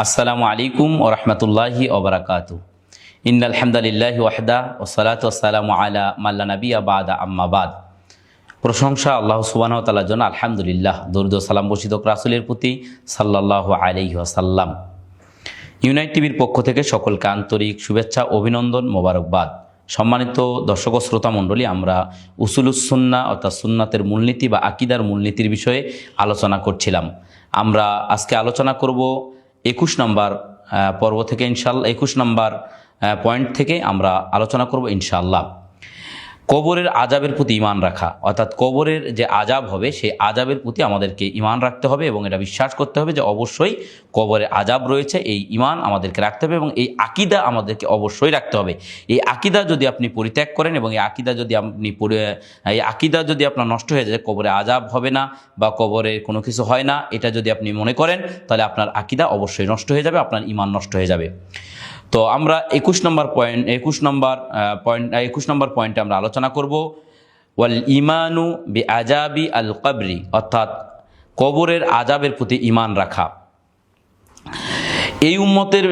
আসসালামু আলাইকুম ও রহমতুল্লাহি ওবরাকাত ইন্নালহামদুলিল্লাহ ওয়াহদা ও সালাত সালামু আলা মাল্লা নবী আবাদা আম্মাবাদ প্রশংসা আল্লাহ সুবাহ তালার জন্য আলহামদুলিল্লাহ, দরুদ সালাম বসিত রাসুলের প্রতি সাল্লাহ আলাইহি আসাল্লাম ইউনাইট টিভির পক্ষ থেকে সকলকে আন্তরিক শুভেচ্ছা, অভিনন্দন, মোবারকবাদ। সম্মানিত দর্শক শ্রোতা মণ্ডলী, আমরা উসুলুসুন্না অর্থাৎ সুন্নাতের মূলনীতি বা আকিদার মূলনীতির বিষয়ে আলোচনা করছিলাম। আমরা আজকে আলোচনা করব একুশ নম্বর পর্ব থেকে ইনশাল্লাহ একুশ নম্বর পয়েন্ট থেকে আমরা আলোচনা করব ইনশাআল্লাহ কবরের আজাবের প্রতি ইমান রাখা। অর্থাৎ কবরের যে আজাব হবে, সেই আজাবের প্রতি আমাদেরকে ইমান রাখতে হবে এবং এটা বিশ্বাস করতে হবে যে অবশ্যই কবরে আজাব রয়েছে, এই ইমান আমাদেরকে রাখতে হবে এবং এই আকিদা আমাদেরকে অবশ্যই রাখতে হবে। এই আকিদা যদি আপনি পরিত্যাগ করেন এবং এই আকিদা যদি আপনি এই আকিদা যদি আপনার নষ্ট হয়ে যায় কবরে আজাব হবে না বা কবরে কোনো কিছু হয় না, এটা যদি আপনি মনে করেন, তাহলে আপনার আকিদা অবশ্যই নষ্ট হয়ে যাবে, আপনার ইমান নষ্ট হয়ে যাবে। তো আমরা একুশ নম্বর পয়েন্ট একুশ নম্বর পয়েন্ট একুশ নম্বর পয়েন্টে আমরা আলোচনা করব। ওয়াল ইমানু বি আজাবি আল কবরি, অর্থাৎ কবরের আজাবের প্রতি ইমান রাখা। এই উম্মতের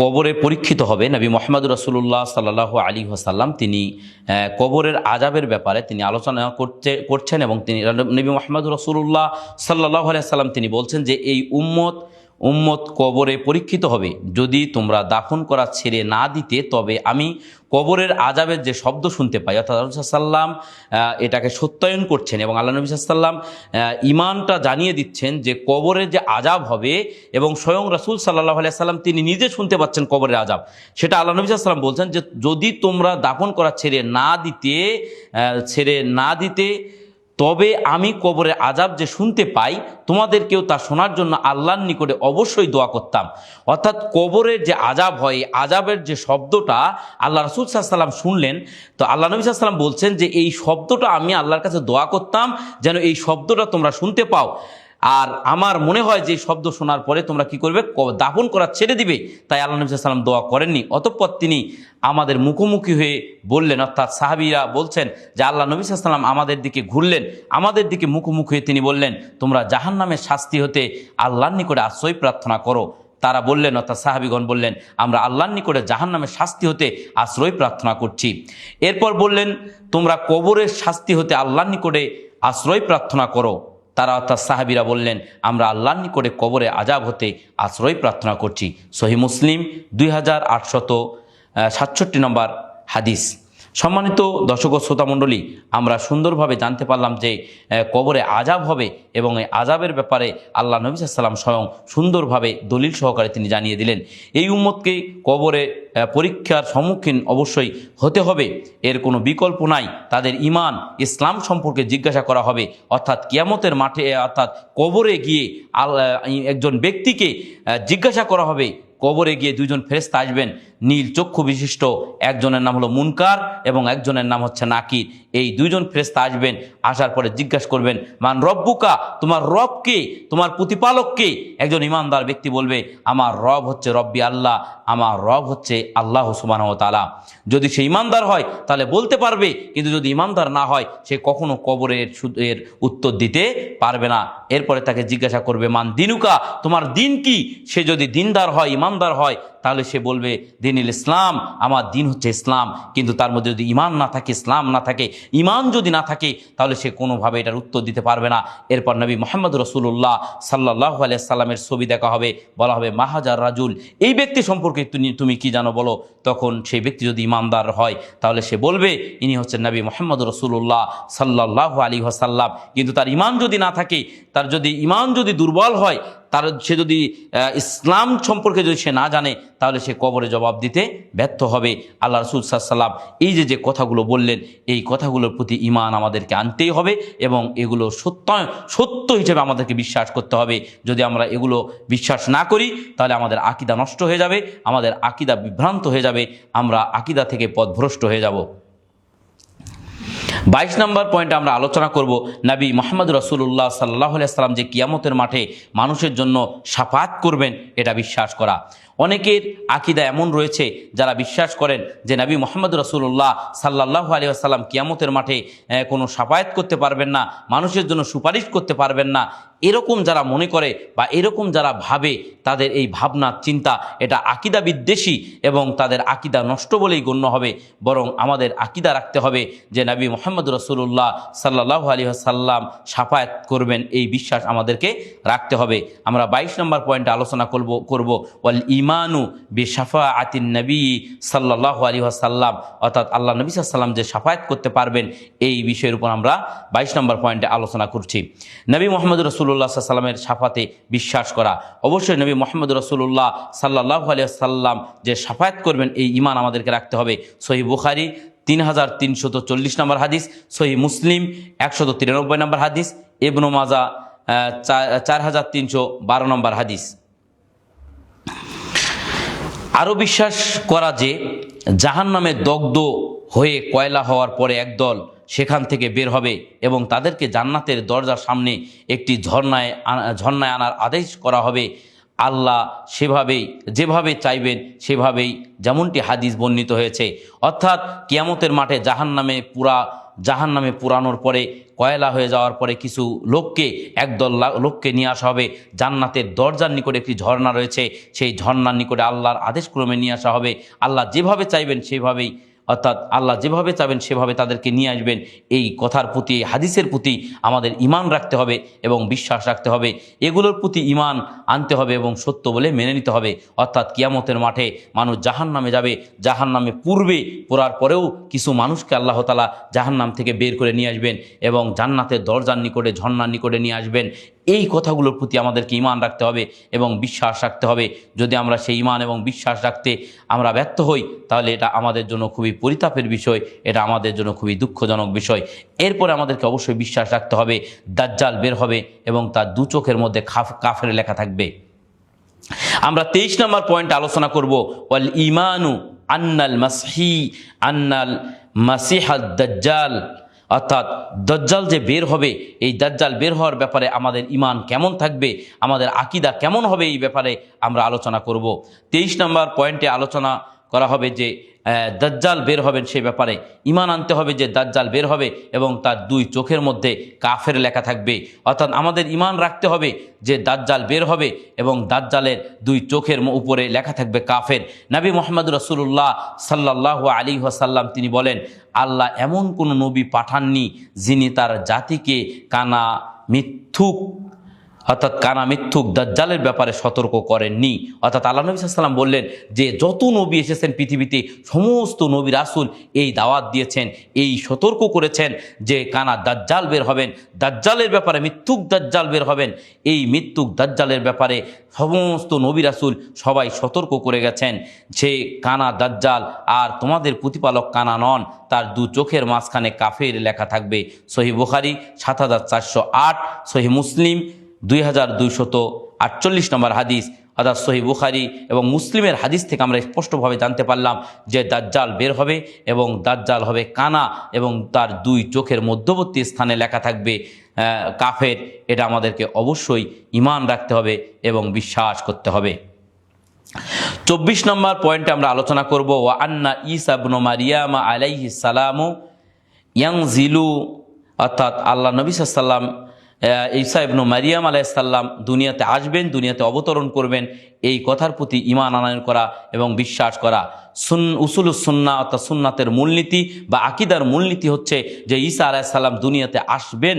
কবরে পরীক্ষিত হবে নবী মোহাম্মদ রসুল্লাহ সাল্লাহ আলী হাসাল্লাম তিনি কবরের আজাবের ব্যাপারে তিনি আলোচনা করতে করছেন এবং তিনি, নবী মোহাম্মদ রসুল্লাহ সাল্লাহ আলিয়া সাল্লাম তিনি বলছেন যে এই উম্মত উম্মত কবরে পরীক্ষিত হবে। যদি তোমরা দাফন করা ছেড়ে না দিতে, তবে আমি কবরের আজাবের যে শব্দ শুনতে পাই, অর্থাৎ সাল্লাম এটাকে সত্যায়ন করছেন এবং আল্লাহ নবী সাল্লাম ইমানটা জানিয়ে দিচ্ছেন যে কবরের যে আজাব হবে এবং স্বয়ং রাসূল সাল্লাহ সাল্লাম তিনি নিজে শুনতে পাচ্ছেন কবরের আজাব সেটা আল্লাহ নবী সাল্লাম বলছেন যে যদি তোমরা দাফন করা ছেড়ে না দিতে ছেড়ে না দিতে তবে আমি কবরের আজাব যে শুনতে পাই, তোমাদেরকেও তা শোনার জন্য আল্লাহর নিকটে অবশ্যই দোয়া করতাম। অর্থাৎ কবরের যে আজাব হয় আজাবের যে শব্দটা আল্লাহ রসুল সাল্লাম শুনলেন, তো আল্লাহ নবী সাল্লাম বলছেন যে এই শব্দটা আমি আল্লাহর কাছে দোয়া করতাম, যেন এই শব্দটা তোমরা শুনতে পাও। আর আমার মনে হয় যে শব্দ শোনার পরে তোমরা কি করবে? দাফন করা ছেড়ে দিবে। তাই আল্লাহ নবী সাল্লাম দোয়া করেননি। অতঃপর তিনি আমাদের মুখোমুখি হয়ে বললেন, অর্থাৎ সাহাবিরা বলছেন যে আল্লাহ নবী সাল্লাম আমাদের দিকে ঘুরলেন। আমাদের দিকে মুখোমুখি হয়ে তিনি বললেন, তোমরা জাহান নামের শাস্তি হতে আল্লাহর নিকটে আশ্রয় প্রার্থনা করো। তারা বললেন, অর্থাৎ সাহাবিগণ বললেন, আমরা আল্লাহর নিকটে জাহান নামের শাস্তি হতে আশ্রয় প্রার্থনা করছি। এরপর বললেন, তোমরা কবরের শাস্তি হতে আল্লাহর নিকটে আশ্রয় প্রার্থনা করো। তারা অর্থাৎ সাহাবিরা বললেন, আমরা আল্লাহর নিকটে কবরে আজাব হতে আশ্রয় প্রার্থনা করছি। সহি মুসলিম দুই হাজার আটশত সাতষট্টি নম্বর হাদিস। সম্মানিত দর্শক ও শ্রোতা মণ্ডলী, আমরা সুন্দরভাবে জানতে পারলাম যে কবরে আজাব হবে এবং এই আজাবের ব্যাপারে আল্লাহ নবী সাল্লাম স্বয়ং সুন্দরভাবে দলিল সহকারে তিনি জানিয়ে দিলেন। এই উম্মতকে কবরে পরীক্ষার সম্মুখীন অবশ্যই হতে হবে। এর কোনো বিকল্প নাই। তাদের ইমান ইসলাম সম্পর্কে জিজ্ঞাসা করা হবে। অর্থাৎ কিয়ামতের মাঠে অর্থাৎ কবরে গিয়ে আল- একজন ব্যক্তিকে জিজ্ঞাসা করা হবে। কবরে গিয়ে দুজন ফেরেস্তা আসবেন। নীল চক্ষু বিশিষ্ট, একজনের নাম হলো মুনকার এবং একজনের নাম হচ্ছে নাকির। এই দুইজন ফেরেস্তা আসবেন, আসার পরে জিজ্ঞাসা করবেন, মান রব্বুকা? তোমার রব কে? তোমার প্রতিপালক কে? একজন ইমানদার ব্যক্তি বলবে, আমার রব হচ্ছে রব্বি আল্লাহ, আমার রব হচ্ছে আল্লাহ সুবাহ তালা যদি সে ইমানদার হয়, তাহলে বলতে পারবে, কিন্তু যদি ইমানদার না হয়, সে কখনো কবরের এর উত্তর দিতে পারবে না। এরপরে তাকে জিজ্ঞাসা করবে, মান দিনুকা? তোমার দিন কি? সে যদি দিনদার হয়, ইমানদার হয়, তাহলে সে বলবে দিনিল ইসলাম, আমার দিন হচ্ছে ইসলাম। কিন্তু তার মধ্যে যদি ইমান না থাকে, ইসলাম না থাকে ইমান যদি না থাকে, তাহলে সে কোনোভাবে এটার উত্তর দিতে পারবে না। এরপর নবী মোহাম্মদ রসুল্লাহ সাল্লাহ আলিয়াল্লামের ছবি দেখা হবে, বলা হবে, মাহাজার রাজুল। এই ব্যক্তি সম্পর্কে তুমি কি জানো বলো? তখন সেই ব্যক্তি যদি ইমানদার হয়, তাহলে সে বলবে, ইনি হচ্ছেন নবী মোহাম্মদ রসুল্লাহ সাল্লাহ আলী হাসাল্লাম কিন্তু তার ইমান যদি না থাকে, তার যদি ইমান যদি দুর্বল হয় তার সে যদি ইসলাম সম্পর্কে যদি সে না জানে, তাহলে সে কবরে জবাব দিতে ব্যর্থ হবে। আল্লাহ রসুল সাল্লাম এই যে যে কথাগুলো বললেন, এই কথাগুলোর প্রতি ইমান আমাদেরকে আনতেই হবে এবং এগুলো সত্য সত্য হিসেবে আমাদেরকে বিশ্বাস করতে হবে। যদি আমরা এগুলো বিশ্বাস না করি, তাহলে আমাদের আকিদা নষ্ট হয়ে যাবে, আমাদের আকিদা বিভ্রান্ত হয়ে যাবে, আমরা আকিদা থেকে পথভ্রষ্ট হয়ে যাব। বাইশ নম্বর পয়েন্টে আমরা আলোচনা করব নাবী মোহাম্মদ রসুল্লাহ সাল্লাহ সাল্লাম যে কিয়ামতের মাঠে মানুষের জন্য সাফাত করবেন, এটা বিশ্বাস করা। অনেকের আকিদা এমন রয়েছে যারা বিশ্বাস করেন যে নাবি মোহাম্মদ রসুল্লাহ সাল্লাহ আলী আসাল্লাম কিয়ামতের মাঠে কোনো সাফায়াত করতে পারবেন না, মানুষের জন্য সুপারিশ করতে পারবেন না। এরকম যারা মনে করে বা এরকম যারা ভাবে, তাদের এই ভাবনা, চিন্তা, এটা আকিদা বিদ্বেষী এবং তাদের আকিদা নষ্ট বলেই গণ্য হবে। বরং আমাদের আকিদা রাখতে হবে যে নবী মোহাম্মদ রসুল্লাহ সাল্লাহ আলী সাল্লাম সাফায়াত করবেন, এই বিশ্বাস আমাদেরকে রাখতে হবে। আমরা বাইশ নম্বর পয়েন্টে আলোচনা করব করব, ওয়াল ইমানু বে সাফা আতিন নবী সাল্লাহ আলী সাল্লাম অর্থাৎ আল্লাহ নবী সাল্লাম যে সাফায়াত করতে পারবেন, এই বিষয়ের উপর আমরা বাইশ নম্বর পয়েন্টে আলোচনা করছি। নবী মোহাম্মদ রসুল্লাহ সাল্লামের সাফাতে বিশ্বাস করা। অবশ্যই নবী মোহাম্মদ রসুল্লাহ সাল্লাহ আলিয়া সাল্লাম যে সাফায়াত করবেন, এই ইমান আমাদেরকে রাখতে হবে। সহি বুখারি তিন হাজার তিনশত চল্লিশ নম্বর হাদিস সহি মুসলিম একশত তিরানব্বই নম্বর হাদিস এবনু মাজা চার হাজার তিনশো বারো নম্বর হাদিস। আরও বিশ্বাস করা যে জাহান নামে দগ্ধ হয়ে কয়লা হওয়ার পরে একদল সেখান থেকে বের হবে এবং তাদেরকে জান্নাতের দরজার সামনে একটি ঝর্ণায় ঝর্ণায় আনার আদেশ করা হবে। আল্লাহ সেভাবেই, যেভাবে চাইবেন সেভাবেই যেমনটি হাদিস বর্ণিত হয়েছে। অর্থাৎ কিয়ামতের মাঠে জাহান নামে পুরা জাহান নামে পুরানোর পরে, কয়লা হয়ে যাওয়ার পরে কিছু লোককে, একদল লোককে নিয়ে আসা হবে। জান্নাতের দরজার নিকটে একটি ঝর্ণা রয়েছে। সেই ঝর্ণার নিকটে আল্লাহর আদেশক্রমে নিয়ে আসা হবে। আল্লাহ যেভাবে চাইবেন সেভাবেই অর্থাৎ আল্লাহ যেভাবে চাবেন, সেভাবে তাদেরকে নিয়ে আসবেন। এই কথার প্রতি হাদিসের প্রতি আমাদের ইমান রাখতে হবে এবং বিশ্বাস রাখতে হবে। এগুলোর প্রতি ইমান আনতে হবে এবং সত্য বলে মেনে নিতে হবে। অর্থাৎ কিয়ামতের মাঠে মানুষ জাহান নামে যাবে। জাহান নামে পূর্বে পড়ার পরেও কিছু মানুষকে আল্লাহ তালা জাহান নাম থেকে বের করে নিয়ে আসবেন এবং জান্নাতের দরজার নিকটে, ঝর্ণার নিকটে নিয়ে আসবেন। এই কথাগুলোর প্রতি আমাদেরকে ইমান রাখতে হবে এবং বিশ্বাস রাখতে হবে। যদি আমরা সেই ইমান এবং বিশ্বাস রাখতে আমরা ব্যর্থ হই, তাহলে এটা আমাদের জন্য খুবই পরিতাপের বিষয়, এটা আমাদের জন্য খুবই দুঃখজনক বিষয়। এরপরে আমাদেরকে অবশ্যই বিশ্বাস রাখতে হবে, দাজ্জাল বের হবে এবং তার দু চোখের মধ্যে খাফ, কাফের লেখা থাকবে। আমরা তেইশ নম্বর পয়েন্ট আলোচনা করব, ওয়াল ইমানু আন্নাল মাসহি, আন্নাল মাসিহাদ দাজ্জাল। অর্থাৎ দজ্জাল যে বের হবে, এই দজ্জাল বের হওয়ার ব্যাপারে আমাদের ইমান কেমন থাকবে, আমাদের আকিদা কেমন হবে এই ব্যাপারে আমরা আলোচনা করব। তেইশ নম্বর পয়েন্টে আলোচনা করা হবে যে দাজ্জাল বের হবেন সেই ব্যাপারে ইমান আনতে হবে যে দাজ্জাল বের হবে এবং তার দুই চোখের মধ্যে কাফের লেখা থাকবে। অর্থাৎ আমাদের ইমান রাখতে হবে যে দাজ্জাল বের হবে এবং দাজ্জালের দুই চোখের উপরে লেখা থাকবে কাফের। নবী মোহাম্মদ রসুল্লাহ সাল্লাহ আলী ওয়াসাল্লাম তিনি বলেন, আল্লাহ এমন কোনো নবী পাঠাননি যিনি তার জাতিকে কানা মিথ্যুক অর্থাৎ কানা মিথ্যুক দাজ্জালের ব্যাপারে সতর্ক করেননি। অর্থাৎ আল্লাহ নবী সাল্লাম বললেন যে, যত নবী এসেছেন পৃথিবীতে, সমস্ত নবী রাসুল এই দাওয়াত দিয়েছেন, এই সতর্ক করেছেন যে, কানা দাজ্জাল বের হবেন, দাজ্জালের ব্যাপারে মিথ্যুক দাজ্জাল বের হবেন। এই মিথ্যুক দাজ্জালের ব্যাপারে সমস্ত নবী রাসুল সবাই সতর্ক করে গেছেন যে, কানা দাজ্জাল আর তোমাদের প্রতিপালক কানা নন, তার দু চোখের মাঝখানে কাফের লেখা থাকবে। সহি বুখারি সাত হাজার চারশো আট, সহি মুসলিম দুই হাজার দুইশত আটচল্লিশ নম্বর হাদিস, অর্থাৎ সহি বুখারি এবং মুসলিমের হাদিস থেকে আমরা স্পষ্টভাবে জানতে পারলাম যে দাজ্জাল বের হবে এবং দাজ্জাল হবে কানা এবং তার দুই চোখের মধ্যবর্তী স্থানে লেখা থাকবে কাফের। এটা আমাদেরকে অবশ্যই ইমান রাখতে হবে এবং বিশ্বাস করতে হবে। চব্বিশ নম্বর পয়েন্টে আমরা আলোচনা করব ও আন্না ইসাবনু মারিয়ামা আলাইহি সালামু ইয়াং জিলু অর্থাৎ আল্লাহ নবী সাল্লাম ঈসা ইবনু মারিয়াম আলাইসাল্লাম দুনিয়াতে আসবেন, দুনিয়াতে অবতরণ করবেন, এই কথার প্রতি ইমান আনয়ন করা এবং বিশ্বাস করা। সুন, উসুল সুন্না অর্থাৎ সুন্নাতের মূলনীতি বা আকিদার মূলনীতি হচ্ছে যে ঈসা আলাইসাল্লাম দুনিয়াতে আসবেন,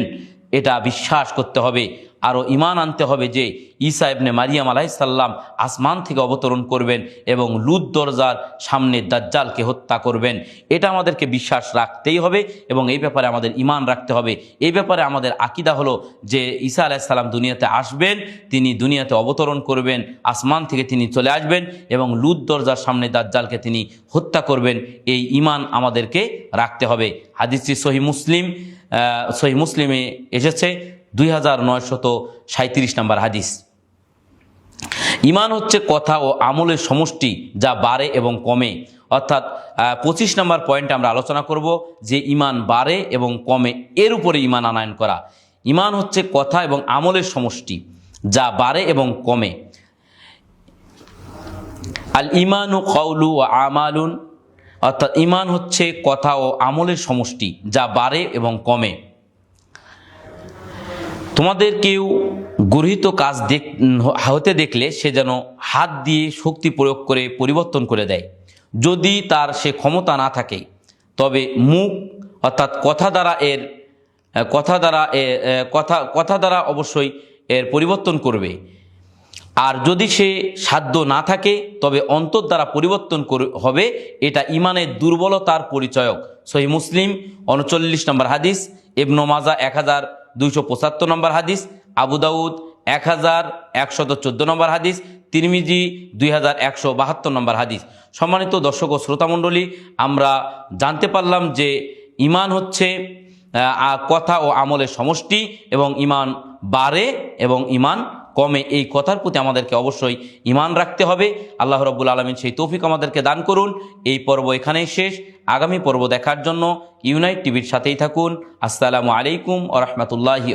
এটা বিশ্বাস করতে হবে। আরও ইমান আনতে হবে যে ঈসা ইবনে মারিয়াম আলাইসাল্লাম আসমান থেকে অবতরণ করবেন এবং লুদ দরজার সামনে দাজ্জালকে হত্যা করবেন। এটা আমাদেরকে বিশ্বাস রাখতেই হবে এবং এই ব্যাপারে আমাদের ইমান রাখতে হবে। এই ব্যাপারে আমাদের আকিদা হলো যে ঈসা আলাইসাল্লাম দুনিয়াতে আসবেন, তিনি দুনিয়াতে অবতরণ করবেন, আসমান থেকে তিনি চলে আসবেন এবং লুদ দরজার সামনে দাজ্জালকে তিনি হত্যা করবেন। এই ইমান আমাদেরকে রাখতে হবে। হাদিসটি সহি মুসলিম সহি মুসলিমে এসেছে। দুই হাজার নয়শত সাঁত্রিশ নম্বর হাদিস। ইমান হচ্ছে কথা ও আমলের সমষ্টি যা বাড়ে এবং কমে। অর্থাৎ পঁচিশ নম্বর পয়েন্টে আমরা আলোচনা করব যে ইমান বাড়ে এবং কমে, এর উপরে ইমান আনায়ন করা। ইমান হচ্ছে কথা এবং আমলের সমষ্টি যা বাড়ে এবং কমে। আল ইমানু কৌলু ও আমালুন, অর্থাৎ ইমান হচ্ছে কথা ও আমলের সমষ্টি যা বাড়ে এবং কমে। তোমাদের কেউ গৃহীত কাজ দেখ, হতে দেখলে সে যেন হাত দিয়ে শক্তি প্রয়োগ করে পরিবর্তন করে দেয়। যদি তার সে ক্ষমতা না থাকে, তবে মুখ, অর্থাৎ কথা দ্বারা এর, কথা দ্বারা কথা কথা দ্বারা অবশ্যই এর পরিবর্তন করবে। আর যদি সে সাধ্য না থাকে, তবে অন্তর দ্বারা পরিবর্তন হবে, এটা ইমানের দুর্বলতার পরিচয়ক। সহি মুসলিম, উনচল্লিশ নম্বর হাদিস, ইবনু মাজা এক হাজার দুইশো পঁচাত্তর নম্বর হাদিস, আবু দাউদ এক হাজার একশত চোদ্দ নম্বর হাদিস, তিরমিজি দুই হাজার একশো বাহাত্তর নম্বর হাদিস। সম্মানিত দর্শক ও শ্রোতামণ্ডলী আমরা জানতে পারলাম যে ইমান হচ্ছে কথা ও আমলের সমষ্টি এবং ইমান বাড়ে এবং ইমান কমে এই কথার প্রতি আমাদেরকে অবশ্যই ইমান রাখতে হবে। আল্লাহ রব্বুল আলমিন সেই তৌফিক আমাদেরকে দান করুন। এই পর্ব এখানেই শেষ। আগামী পর্ব দেখার জন্য ইউনাইট টিভির সাথেই থাকুন। আসসালামু আলাইকুম ও রহমতুল্লাহি